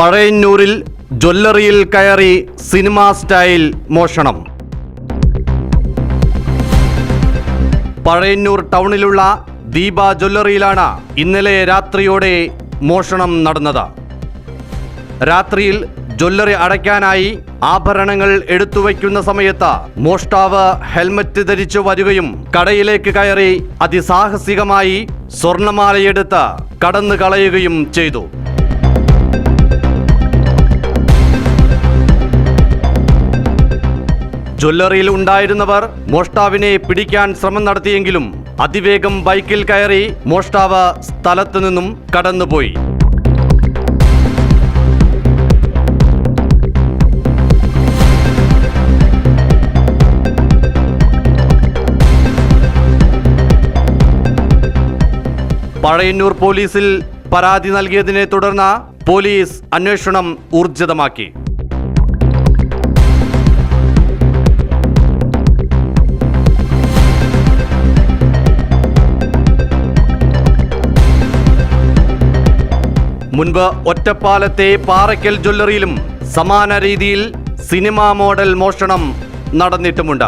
പഴയന്നൂരിൽ ജ്വല്ലറിയിൽ കയറി cinema style മോഷണം. പഴയന്നൂർ ടൗണിലുള്ള ദീപ ജ്വല്ലറിയിലാണ് ഇന്നലെ രാത്രിയോടെ മോഷണം നടന്നത്. രാത്രിയിൽ ജ്വല്ലറി അടയ്ക്കാനായി ആഭരണങ്ങൾ എടുത്തു എടുത്തുവയ്ക്കുന്ന സമയത്ത് മോഷ്ടാവ് ഹെൽമറ്റ് ധരിച്ചു വരികയും കടയിലേക്ക് കയറി അതിസാഹസികമായി സ്വർണമാലയെടുത്ത് കടന്നു കളയുകയും ചെയ്തു. ജ്വല്ലറിയിൽ ഉണ്ടായിരുന്നവർ മോഷ്ടാവിനെ പിടിക്കാൻ ശ്രമം നടത്തിയെങ്കിലും അതിവേഗം ബൈക്കിൽ കയറി മോഷ്ടാവ് സ്ഥലത്തു നിന്നും കടന്നുപോയി. പഴയന്നൂർ പോലീസിൽ പരാതി നൽകിയതിനെ തുടർന്ന് പോലീസ് അന്വേഷണം ഊർജിതമാക്കി മുൻപ് ഒറ്റപ്പാലത്തെ പാറയ്ക്കൽ ജ്വല്ലറിയിലും സമാന രീതിയിൽ സിനിമാ മോഡൽ മോഷണം നടന്നിട്ടുമുണ്ട്.